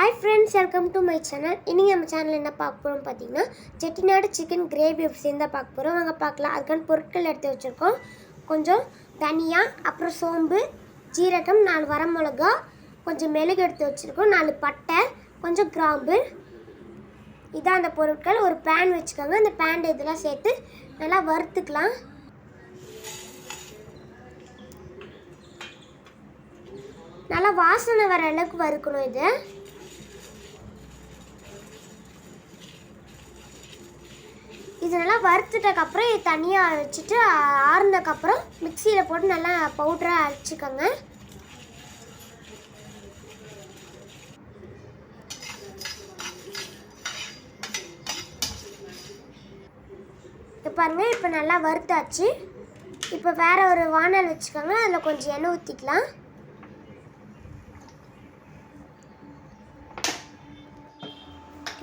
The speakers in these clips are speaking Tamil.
Hi friends welcome to my channel இன்றைக்கி நம்ம சேனல் என்ன பார்க்க போகிறோம் பார்த்தீங்கன்னா செட்டிநாடு சிக்கன் கிரேவி சேர்ந்து தான் பார்க்க போகிறோம் வாங்க பார்க்கலாம். அதுக்கான பொருட்கள் எடுத்து வச்சுருக்கோம். கொஞ்சம் தனியா அப்புறம் சோம்பு ஜீரகம் நாலு வரமிளகா கொஞ்சம் மெழுகு எடுத்து வச்சுருக்கோம். நாலு பட்டை கொஞ்சம் கிராம்பு. இதான் அந்த பொருட்கள். ஒரு பேன் வச்சுக்கோங்க. அந்த பேன் இதெல்லாம் சேர்த்து நல்லா வறுத்துக்கலாம். நல்லா வாசனை வர அளவுக்கு வறுக்கணும் இது. இது நல்லா வறுத்துட்டக்கப்புறம் தனியாக வச்சுட்டு ஆறுனதுக்கப்புறம் மிக்சியில் போட்டு நல்லா பவுடராக அரைச்சிக்கோங்க. இப்போ பாருங்கள் இப்போ நல்லா வறுத்தாச்சு. இப்போ வேற ஒரு வானல் வச்சுக்கோங்க அதில் கொஞ்சம் எண்ணெய் ஊற்றிக்கலாம்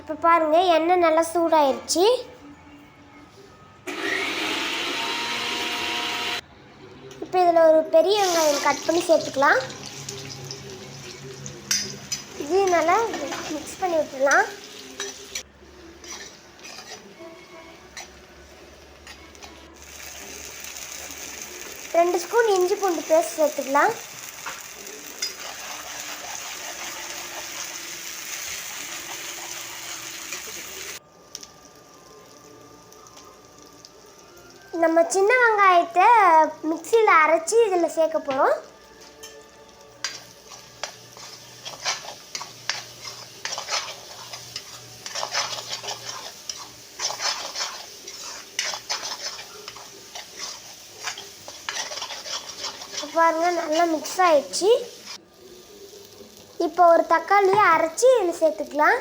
இப்போ பாருங்க எண்ணெய் நல்லா சூடாயிருச்சு. இப்போ இதில் ஒரு பெரிய வெங்காயம் கட் பண்ணி சேர்த்துக்கலாம். இது நல்லா மிக்ஸ் பண்ணி விட்டுடலாம். ரெண்டு ஸ்பூன் இஞ்சி பூண்டு பேஸ்ட் சேர்த்துக்கலாம். நம்ம சின்ன வெங்காயத்தை மிக்சியில் அரைச்சி இதில் சேர்க்க போகிறோம் பாருங்க நல்லா மிக்ஸ் ஆயிடுச்சு. இப்போ ஒரு தக்காளியை அரைச்சி இதில் சேர்த்துக்கலாம்.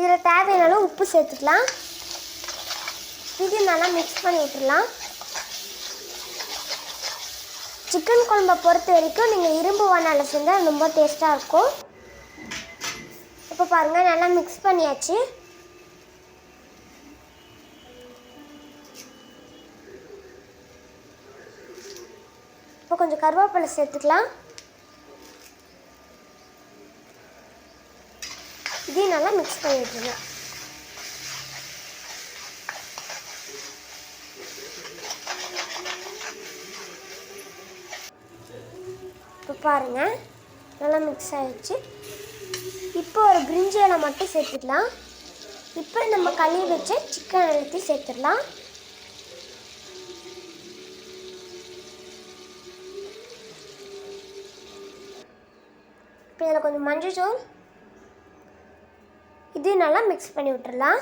இதில் தேவையான உப்பு சேர்த்துக்கலாம். இது நல்லா மிக்ஸ் பண்ணி விட்டுடலாம். சிக்கன் குழம்பை பொறுத்த வரைக்கும் நீங்கள் இரும்பு வானலில் செஞ்சால் ரொம்ப டேஸ்ட்டாக இருக்கும். இப்போ பாருங்கள் நல்லா மிக்ஸ் பண்ணியாச்சு. இப்போ கொஞ்சம் கருவேப்பிலை சேர்த்துக்கலாம். இதையும் நல்லா மிக்ஸ் பண்ணி விட்டுருங்க இப்போ பாருங்கள் நல்லா மிக்ஸ் ஆகிடுச்சு இப்போ ஒரு பிரிஞ்சியில் மட்டும் சேர்த்துக்கலாம். இப்போ நம்ம கழுவி வச்ச சிக்கன் எல்லாத்தையும் சேர்த்துடலாம். இப்போ இதில் கொஞ்சம் மஞ்சள் சோறு இது நல்லா மிக்ஸ் பண்ணி விட்டுடலாம்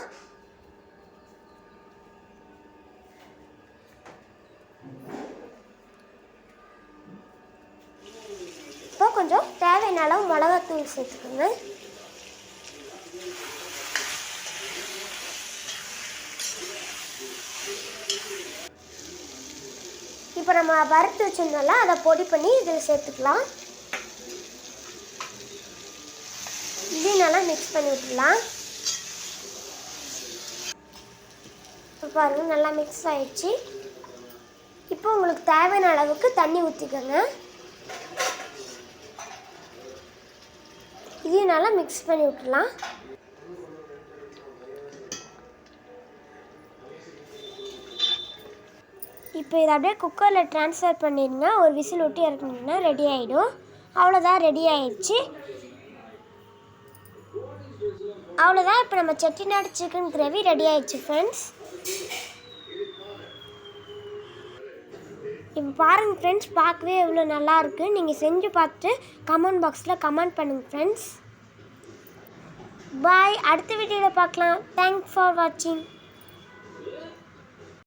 இப்போ கொஞ்சம் தேவையான அளவு மிளகாத்தூள் சேர்த்துக்கோங்க. இப்போ நம்ம வறுத்து வச்சுருந்தோம்ல அதை பொடி பண்ணி இதில் சேர்த்துக்கலாம். இதையும் நல்லா மிக்ஸ் பண்ணி விட்டுடலாம் இப்போ பாருங்கள் நல்லா மிக்ஸ் ஆயிடுச்சு. இப்போ உங்களுக்கு தேவையான அளவுக்கு தண்ணி ஊற்றிக்கோங்க இதையும் நல்லா மிக்ஸ் பண்ணி விட்டுலாம் இப்போ இதை அப்படியே குக்கரில் ட்ரான்ஸ்ஃபர் பண்ணிடுங்க. ஒரு விசில் விட்டு இறக்குனீங்கன்னா ரெடி ஆகிடும் அவ்வளோதான் ரெடி ஆயிடுச்சு. அவ்வளோதான் இப்போ நம்ம செட்டிநாடு சிக்கன் கிரேவி ரெடி ஆயிடுச்சு ஃப்ரெண்ட்ஸ் இப்போ பாருங்கள் ஃப்ரெண்ட்ஸ் பார்க்கவே எவ்வளோ நல்லா நீங்கள் செஞ்சு பார்த்துட்டு கமெண்ட் பாக்ஸில் கமெண்ட் பண்ணுங்கள் ஃப்ரெண்ட்ஸ் பாய் அடுத்த வீடியோவில் பார்க்கலாம். தேங்க்ஸ் ஃபார் வாட்சிங்